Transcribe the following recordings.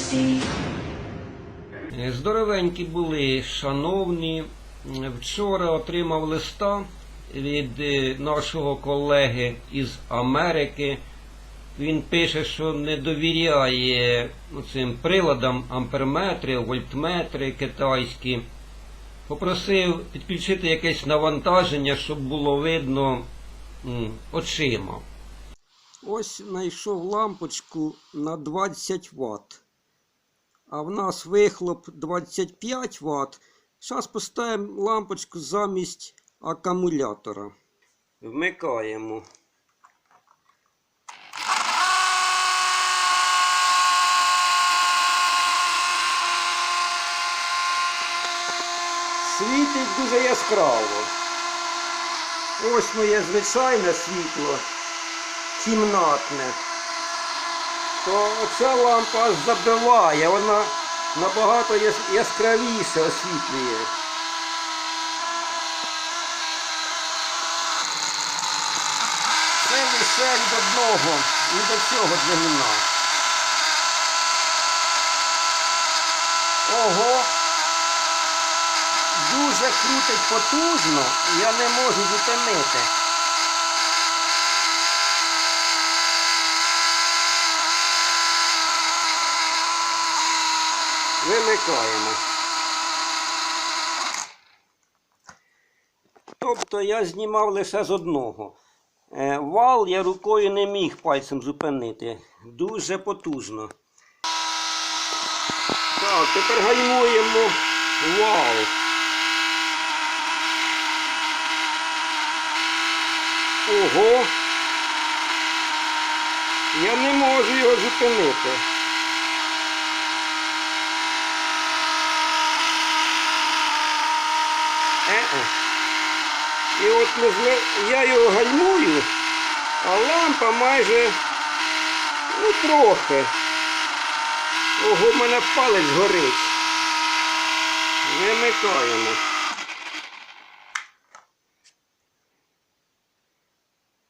Mercy. Здоровенькі були, шановні. Вчора отримав листа від е, нашого колеги із Америки. Він пише, що не довіряє цим приладам амперметри, вольтметри китайські. Попросив підключити якесь навантаження, щоб було видно очима. Ось знайшов лампочку на 20 Вт. А в нас вихлоп 25 Вт. Зараз поставимо лампочку замість акумулятора. Вмикаємо. Світить дуже яскраво. Ось моє звичайне світло, кімнатне. То ця лампа аж забиває, вона набагато яскравіше освітлює. Це лише від одного до цього двигуна. Ого! Дуже крутить потужно, я не можу зупинити. Вимикаємо. Тобто я знімав лише з одного. Е, Вал я рукою не міг пальцем зупинити. Дуже потужно. Так, тепер гальмуємо вал. Ого. Я не можу його зупинити. І от я його гальмую, а лампа майже ну трохи. Ого, в мене палець горить. Вимикаємо.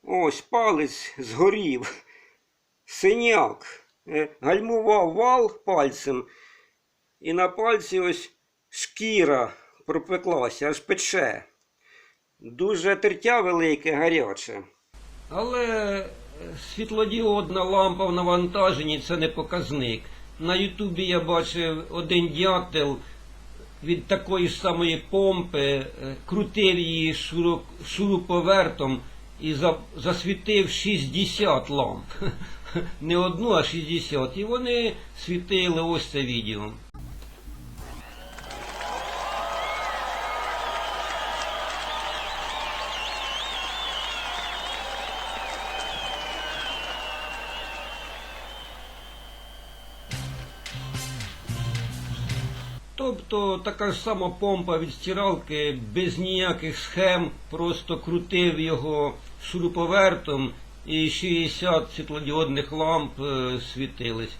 Ось палець згорів. Синяк. Е, Гальмував вал пальцем. І на пальці ось шкіра пропеклася, аж пече. Дуже тертя велике, гаряче. Але е, світлодіодна лампа в навантаженні це не показник. На Ютубі я бачив один дятел від такої ж самої помпи, е, крутив її шуруп, шуруповертом і засвітив 60 ламп. Не одну, а 60. І вони світили ось це відео. Тобто така ж сама помпа від стиралки без ніяких схем, просто крутив його шуруповертом і 60 світлодіодних ламп е, світились.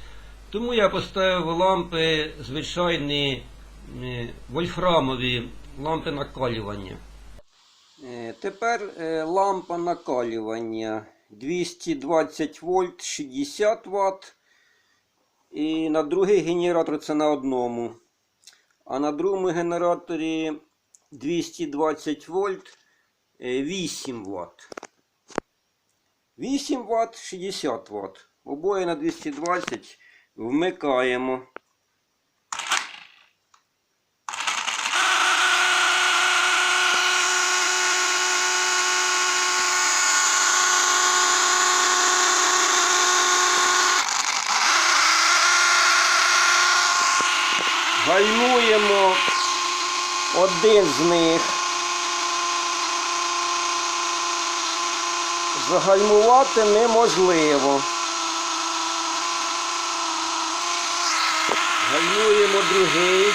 Тому я поставив лампи звичайні е, вольфрамові лампи накалювання. Е, Тепер лампа накалювання 220 вольт 60 Вт. І на другий генератор це на одному. А на другому генераторі 220 вольт е, 8 Вт. 8 Вт 60 Вт. Обоє на 220 вмикаємо. Гальмуємо один з них. Загальмувати неможливо. Гальмуємо другий.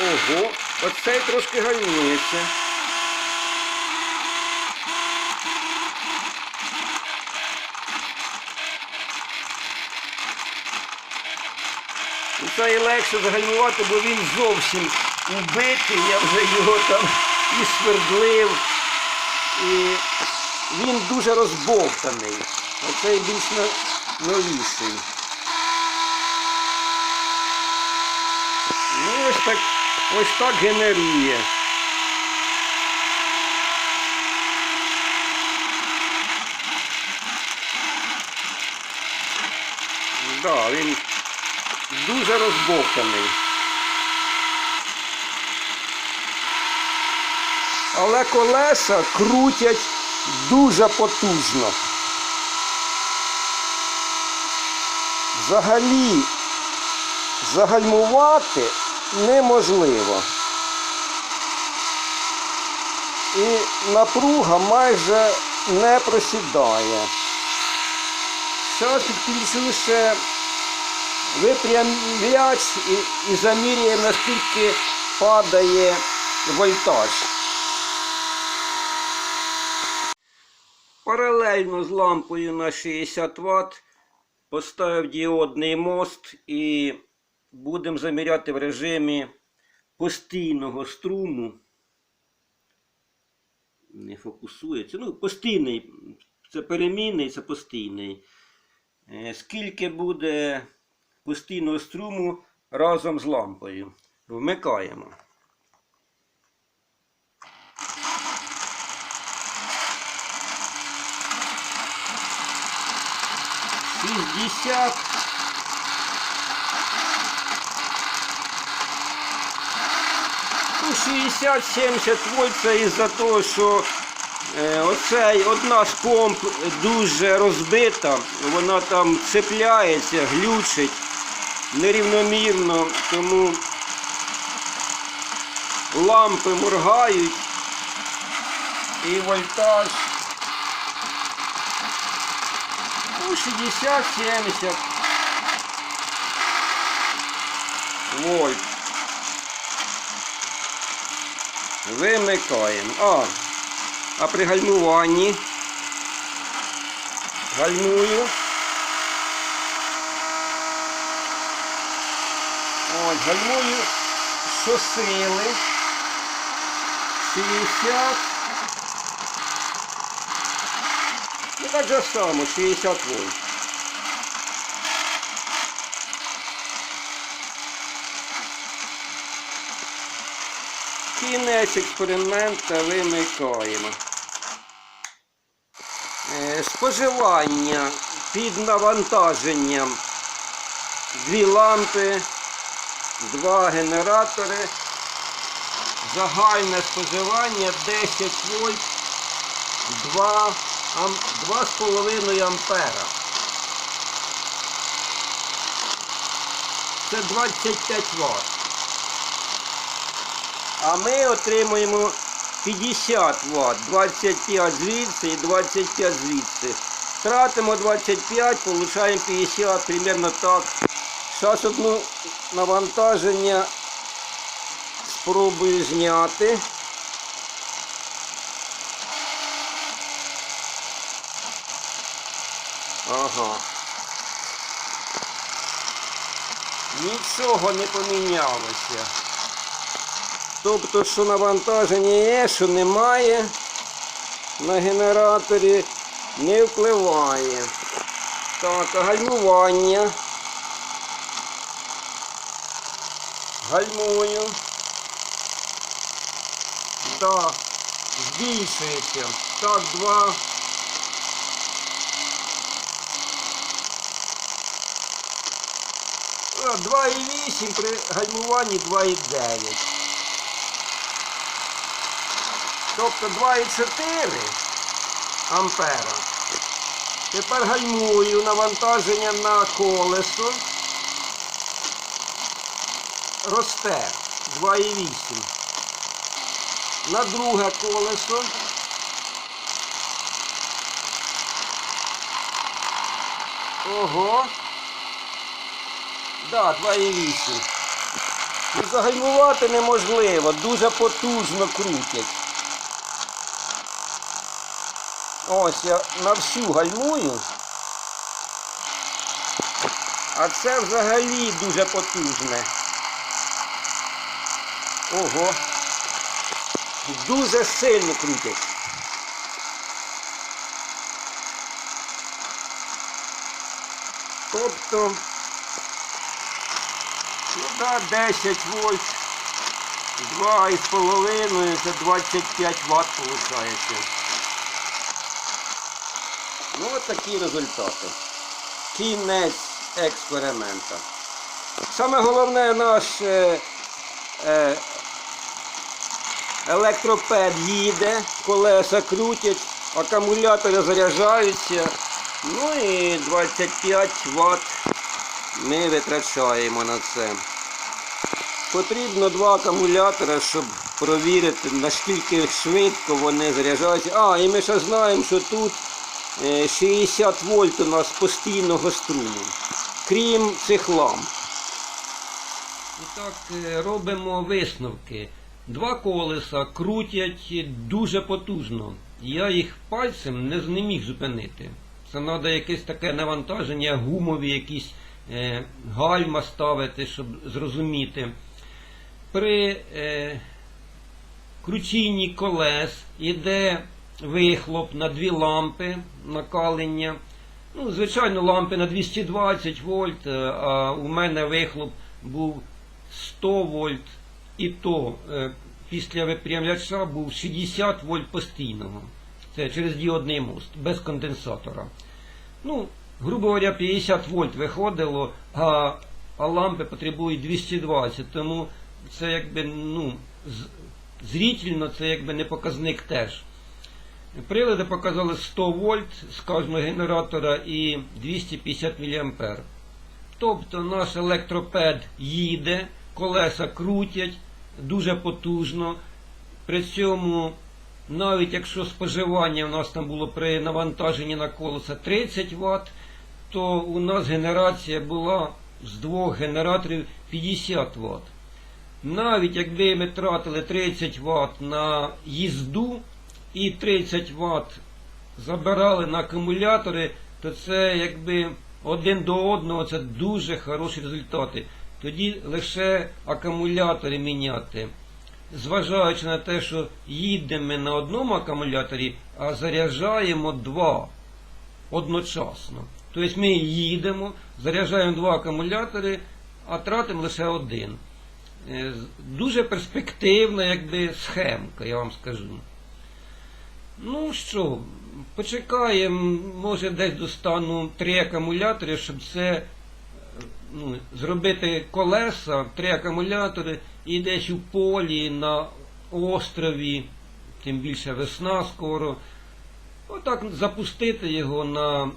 Ого, оцей трошки гальмується. і легше загальмувати, бо він зовсім убитий, я вже його там і свердлив. І Він дуже розбовтаний. Оцей більш новіший. Ну, ось так, ось так генерує. Да, він дуже розбовтаний. Але колеса крутять дуже потужно. Взагалі загальмувати неможливо. І напруга майже не просідає. Зараз підключуся випрямляч і, і замірюємо, наскільки падає вольтаж. Паралельно з лампою на 60 Вт поставив діодний мост і будемо заміряти в режимі постійного струму. Не фокусується. Ну, постійний. Це перемінний, це постійний. Е, Скільки буде постійного струму разом з лампою? Вмикаємо. Шістдесят. Ну, 60-70 вольт це із-за того, що е, оцей одна з помп дуже розбита, вона там цепляється, глючить нерівномірно, тому лампи моргають і вольтаж ну, 60-70 вольт. Вимикаємо. А, а при гальмуванні гальмую. Ось, гальмую щосили. 60. Ну так же само, 60 вольт. Кінець експеримента вимикаємо. Е, Споживання під навантаженням. Дві лампи, два генератори. Загальне споживання 10 вольт, 2,5 ампера. Це 25 Вт. А ми отримуємо 50 Вт, 25 звідси і 25 звідси. Тратимо 25, получаємо 50, примерно так. Зараз одну навантаження спробую зняти. Ага. Нічого не помінялося. Тобто, що навантаження є, що немає на генераторі, не впливає. Так, гальмування. Гальмую. Так, збільшується. Так, два. А, 2,8 при гальмуванні 2,9. Тобто 2,4 ампера. Тепер гальмую навантаження на колесо. Росте 2,8. На друге колесо. Ого. Да, 2,8. І загальмувати неможливо, дуже потужно крутять. Ось я на всю гальмую. А це взагалі дуже потужне. Ого. Дуже сильно крутять. Тобто, да, 10 вольт. Два із половиною, це 25 Вт виходить. Ну от такі результати. Кінець експеримента. Саме головне наш е, е, електропед їде, колеса крутять, акумулятори заряджаються. Ну і 25 Вт ми витрачаємо на це. Потрібно два акумулятора, щоб провірити, наскільки швидко вони заряджаються. А, і ми ще знаємо, що тут е, 60 вольт у нас постійного струму, крім цих ламп. І так е, робимо висновки. Два колеса крутять дуже потужно. Я їх пальцем не, з- не міг зупинити. Це треба якесь таке навантаження, гумові якісь е, гальма ставити, щоб зрозуміти. При е, кручінні колес іде вихлоп на дві лампи накалення. Ну, звичайно, лампи на 220 вольт, е, а у мене вихлоп був 100 вольт, і то е, після випрямляча був 60 вольт постійного. Це через діодний мост, без конденсатора. Ну, грубо говоря, 50 вольт виходило, а, а лампи потребують 220, тому це якби, ну, з- зрительно це якби не показник теж. Прилади показали 100 вольт з кожного генератора і 250 мА. Тобто наш електропед їде, колеса крутять дуже потужно. При цьому, навіть якщо споживання у нас там було при навантаженні на колеса 30 Вт, то у нас генерація була з двох генераторів 50 Вт. Навіть якби ми тратили 30 Вт на їзду і 30 Вт забирали на акумулятори, то це якби один до одного це дуже хороші результати. Тоді лише акумулятори міняти. Зважаючи на те, що їдемо ми на одному акумуляторі, а заряджаємо два одночасно. Тобто ми їдемо, заряджаємо два акумулятори, а тратимо лише один. Е, Дуже перспективна якби, схемка, я вам скажу. Ну що, почекаємо, може десь достану три акумулятори, щоб це ну, зробити колеса, три акумулятори і десь у полі, на острові, тим більше весна скоро. Отак запустити його на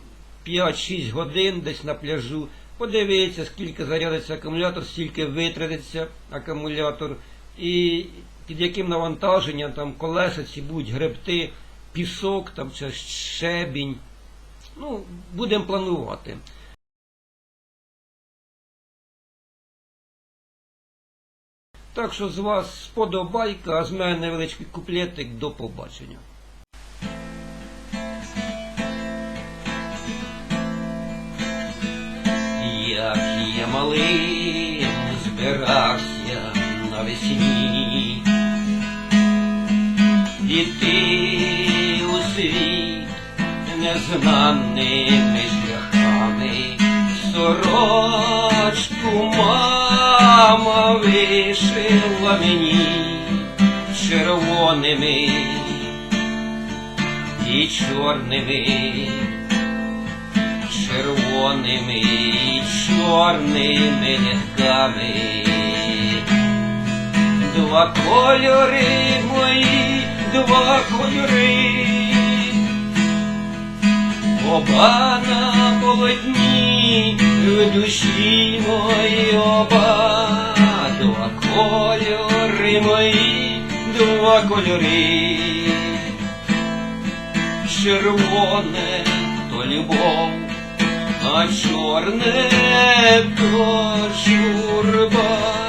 5-6 годин десь на пляжу, подивитися, скільки зарядиться акумулятор, скільки витратиться акумулятор, і під яким навантаженням там колеса ці будуть гребти, пісок там чи щебінь. Ну, будемо планувати. Так що з вас сподобайка, а з мене невеличкий куплетик до побачення. Як я малим збирався навесні, іти у світ незнаними шляхами, сорочку мама вишила мені червоними і чорними. Червоними і чорними нитками. Два кольори мої, два кольори, оба на полотні в душі мої оба, кольори мої, два кольори червоне то любов, а чорне то журба.